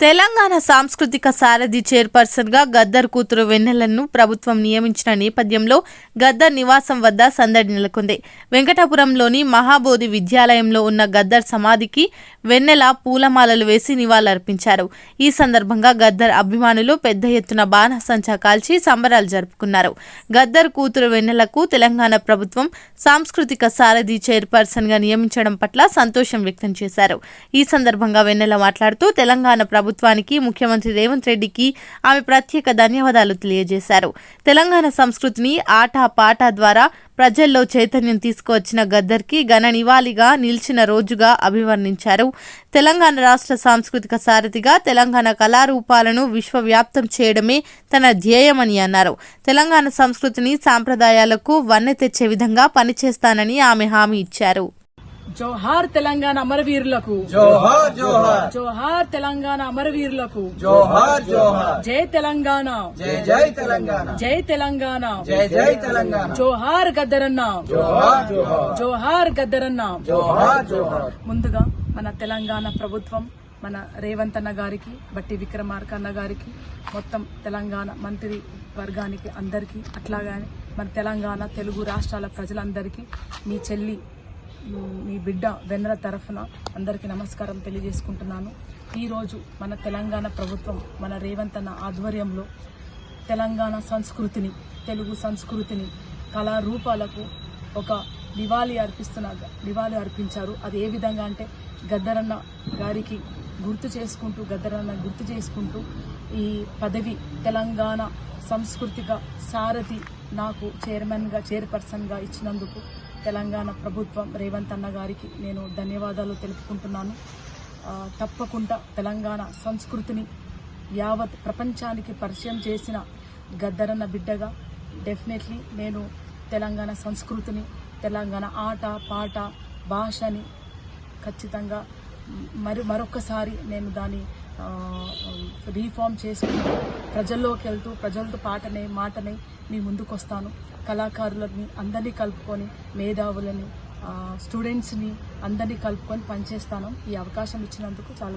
తెలంగాణ సాంస్కృతిక సారథి చైర్పర్సన్గా గద్దర్ కూతురు వెన్నెలను ప్రభుత్వం నియమించిన నేపథ్యంలో గద్దర్ నివాసం వద్ద సందడి నెలకొంది. వెంకటాపురంలోని మహాబోధి విద్యాలయంలో ఉన్న గద్దర్ సమాధికి వెన్నెల పూలమాలలు వేసి నివాళులర్పించారు. ఈ సందర్భంగా గద్దర్ అభిమానులు పెద్ద ఎత్తున బాణసంచా కాల్చి సంబరాలు జరుపుకున్నారు. గద్దర్ కూతురు వెన్నెలకు తెలంగాణ ప్రభుత్వం సాంస్కృతిక సారథి చైర్పర్సన్గా నియమించడం పట్ల సంతోషం వ్యక్తం చేశారు. ఈ సందర్భంగా వెన్నెల మాట్లాడుతూ తెలంగాణ ప్రభుత్వానికి ముఖ్యమంత్రి రేవంత్ రెడ్డికి ఆమె ప్రత్యేక ధన్యవాదాలు తెలియజేశారు. తెలంగాణ సంస్కృతిని ఆట పాట ద్వారా ప్రజల్లో చైతన్యం తీసుకువచ్చిన గద్దర్కి ఘన నివాళిగా నిలిచిన రోజుగా అభివర్ణించారు. తెలంగాణ రాష్ట్ర సాంస్కృతిక సారథిగా తెలంగాణ కళారూపాలను విశ్వవ్యాప్తం చేయడమే తన ధ్యేయమని అన్నారు. తెలంగాణ సంస్కృతిని సాంప్రదాయాలకు వన్నె తెచ్చే విధంగా పనిచేస్తానని ఆమె హామీ ఇచ్చారు. జోహార్ తెలంగాణ అమరవీరులకు. జోహార్ జోహార్. జోహార్ తెలంగాణ అమరవీరులకు. జోహార్ జోహార్. జై తెలంగాణ. జై జై తెలంగాణ. జై తెలంగాణ. జై జై తెలంగాణ. జోహార్ గద్దరన్న. జోహార్ జోహార్. జోహార్ గద్దరన్న. జోహార్ జోహార్. ముందుగా మన తెలంగాణ ప్రభుత్వం మన రేవంత్ అన్న గారికి బట్టి విక్రమార్క అన్న గారికి మొత్తం తెలంగాణ మంత్రి వర్గానికి అందరికీ అట్లాగానే మన తెలంగాణ తెలుగు రాష్ట్రాల ప్రజలందరికీ మీ చెల్లి మీ బిడ్డ వెన్నెల తరఫున అందరికీ నమస్కారం తెలియజేసుకుంటున్నాను. ఈరోజు మన తెలంగాణ ప్రభుత్వం మన రేవంత్ అన్న ఆధ్వర్యంలో తెలంగాణ సంస్కృతిని తెలుగు సంస్కృతిని కళారూపాలకు ఒక నివాళి అర్పిస్తున్న నివాళి అర్పించారు. అది ఏ విధంగా అంటే గద్దరన్న గారికి గుర్తు చేసుకుంటూ గద్దరన్న గుర్తు చేసుకుంటూ ఈ పదవి తెలంగాణ సంస్కృతిక సారథి నాకు చైర్మన్గా చైర్పర్సన్గా ఇచ్చినందుకు తెలంగాణ ప్రభుత్వం రేవంత్ అన్న గారికి నేను ధన్యవాదాలు తెలుపుకుంటున్నాను. తప్పకుండా తెలంగాణ సంస్కృతిని యావత్ ప్రపంచానికి పరిచయం చేసిన గద్దరన్న బిడ్డగా డెఫినెట్లీ నేను తెలంగాణ సంస్కృతిని తెలంగాణ ఆట పాట భాషని ఖచ్చితంగా మరి మరొకసారి నేను దాన్ని రీఫార్మ్ చేసుకుంటూ ప్రజల్లోకి వెళ్తూ ప్రజలతో పాటనే మాటనే మీ ముందుకు వస్తాను కళాకారులని అందరినీ కలుపుకొని మేధావులని స్టూడెంట్స్ని అందరినీ కలుపుకొని పనిచేస్తాను. ఈ అవకాశం ఇచ్చినందుకు చాలా